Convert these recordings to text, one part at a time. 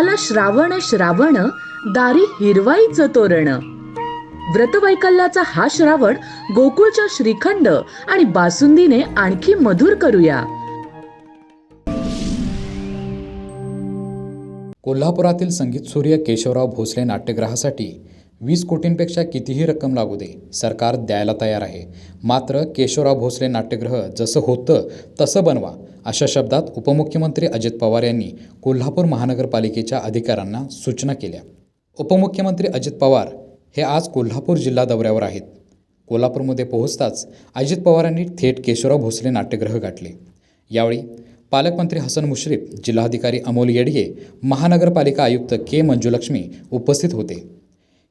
आला श्रावण श्रावण दारी हिरवाईचं तोरण. व्रतवैकल्याचा हा श्रावण गोकुळच्या श्रीखंड आणि बासुंदीने आणखी मधुर करूया. कोल्हापुरातील संगीत सूर्य केशवराव भोसले नाट्यगृहासाठी वीस कोटींपेक्षा कितीही रक्कम लागू दे सरकार द्यायला तयार आहे. मात्र केशवराव भोसले नाट्यगृह जसं होतं तसं बनवा अशा शब्दात उपमुख्यमंत्री अजित पवार यांनी कोल्हापूर महानगरपालिकेच्या अधिकाऱ्यांना सूचना केल्या. उपमुख्यमंत्री अजित पवार हे आज कोल्हापूर जिल्हा दौऱ्यावर आहेत. कोल्हापूरमध्ये पोहोचताच अजित पवारांनी थेट केशवराव भोसले नाट्यगृह गाठले. यावेळी पालकमंत्री हसन मुश्रीफ जिल्हाधिकारी अमोल येडगे महानगरपालिका आयुक्त के मंजुलक्ष्मी उपस्थित होते.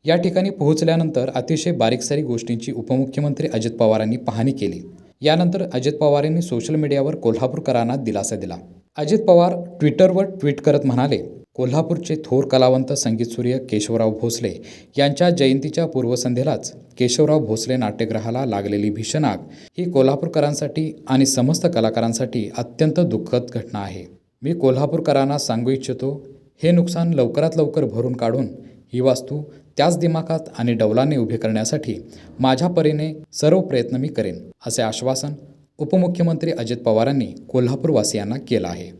या ठिकाणी पोहोचल्यानंतर अतिशय बारीकसारी गोष्टींची उपमुख्यमंत्री अजित पवारांनी पाहणी केली. यानंतर अजित पवार यांनी सोशल मीडियावर कोल्हापूरकरांना दिलासा दिला. अजित पवार ट्विटरवर ट्विट करत म्हणाले कोल्हापूरचे थोर कलावंत संगीतसूर्य केशवराव भोसले यांच्या जयंतीच्या पूर्वसंध्येलाच केशवराव भोसले नाट्यगृहाला लागलेली भीषण आग ही कोल्हापूरकरांसाठी आणि समस्त कलाकारांसाठी अत्यंत दुःखद घटना आहे. मी कोल्हापूरकरांना सांगू इच्छितो हे नुकसान लवकरात लवकर भरून काढून ही वास्तू त्याच दिमाखात आणि डौलाने उभे करण्यासाठी माझ्या परीने सर्व प्रयत्न मी करेन असे आश्वासन उपमुख्यमंत्री अजित पवारांनी कोल्हापूरवासियांना केलं आहे.